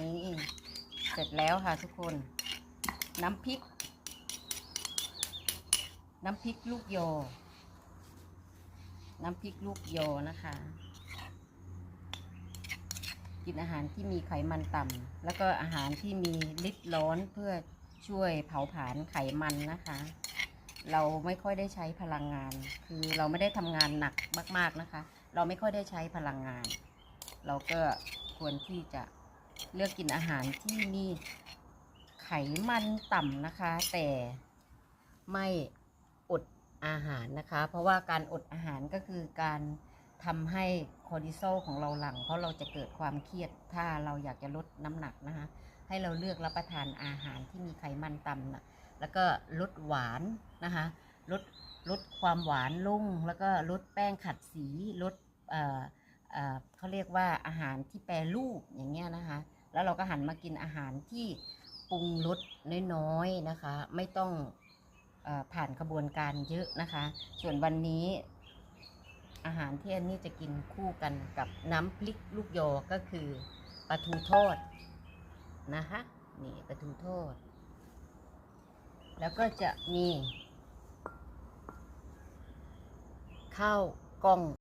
นี่ เสร็จแล้วค่ะทุกคน น้ำพริก น้ำพริกลูกโย น้ำพริกลูกโยนะคะ กินอาหารที่มีไขมันต่ำแล้วก็อาหารที่มีลิดร้อนเพื่อช่วยเผาผลาญไขมันนะคะ เราไม่ค่อยได้ใช้พลังงาน คือเราไม่ได้ทำงานหนักมาก ๆนะคะ เราไม่ค่อยได้ใช้พลังงาน เราก็ควรที่จะ เลือกกินอาหารที่มีไขมันต่ำนะคะ แต่ไม่อดอาหารนะคะ เพราะว่าการอดอาหารก็คือการทำให้คอร์ติซอลของเราหลั่งเพราะเราจะเกิดความเครียดถ้าเราอยากจะลดน้ำหนักนะคะ ให้เราเลือกรับประทานอาหารที่มีไขมันต่ำนะแล้วก็ลดหวานนะคะลดลดความหวานลงแล้วก็ลดแป้งขัดสีลดเเเขาเรียกว่าอาหารที่แปรรูปอย่างเงี้ยนะคะ แล้วเราก็หันมากินอาหารที่ปรุงรสน้อยๆนะคะ ไม่ต้องอผ่านกระบวนการเยอะนะคะ ส่วนวันนี้ อาหารที่อันนี้จะกินคู่กันกับน้ำพริกลูกยอก็คือปลาทูทอดนะคะนี่ปลาทูทอด แล้วก็จะมี ข้าวกล้อง